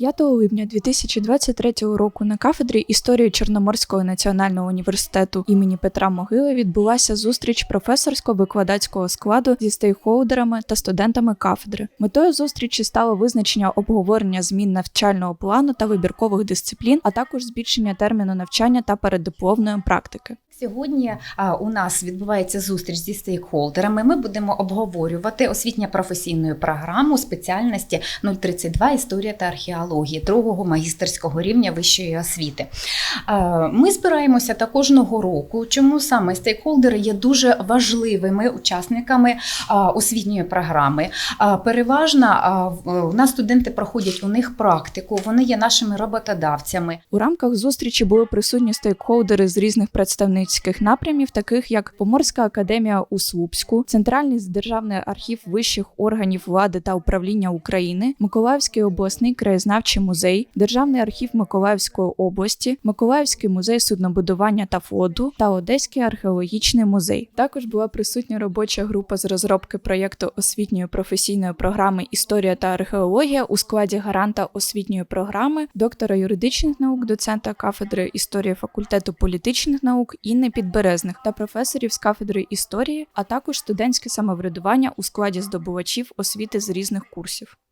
5 липня 2023 року на кафедрі історії Чорноморського національного університету імені Петра Могили відбулася зустріч професорсько-викладацького складу зі стейкхолдерами та студентами кафедри. Метою зустрічі стало визначення обговорення змін навчального плану та вибіркових дисциплін, а також збільшення терміну навчання та переддипломної практики. Сьогодні у нас відбувається зустріч зі стейкхолдерами. Ми будемо обговорювати освітньо-професійну програму спеціальності 032 історія та археологія другого магістерського рівня вищої освіти. Ми збираємося та кожного року. Чому саме стейкхолдери є дуже важливими учасниками освітньої програми? Переважно в- у нас студенти проходять у них практику, вони є нашими роботодавцями. У рамках зустрічі були присутні стейкхолдери з різних представницьких напрямів, таких як Поморська академія у Слупську, Центральний державний архів вищих органів влади та управління України, Миколаївський обласний краєзнавчий музей, Державний архів Миколаївської області, Миколаївський музей суднобудування та флоту та Одеський археологічний музей. Також була присутня робоча група з розробки проєкту освітньої професійної програми Історія та археологія у складі гаранта освітньої програми, доктора юридичних наук, доцента кафедри історії факультету політичних наук Інни Підберезних та професорів з кафедри історії, а також студентське самоврядування у складі здобувачів освіти з різних курсів.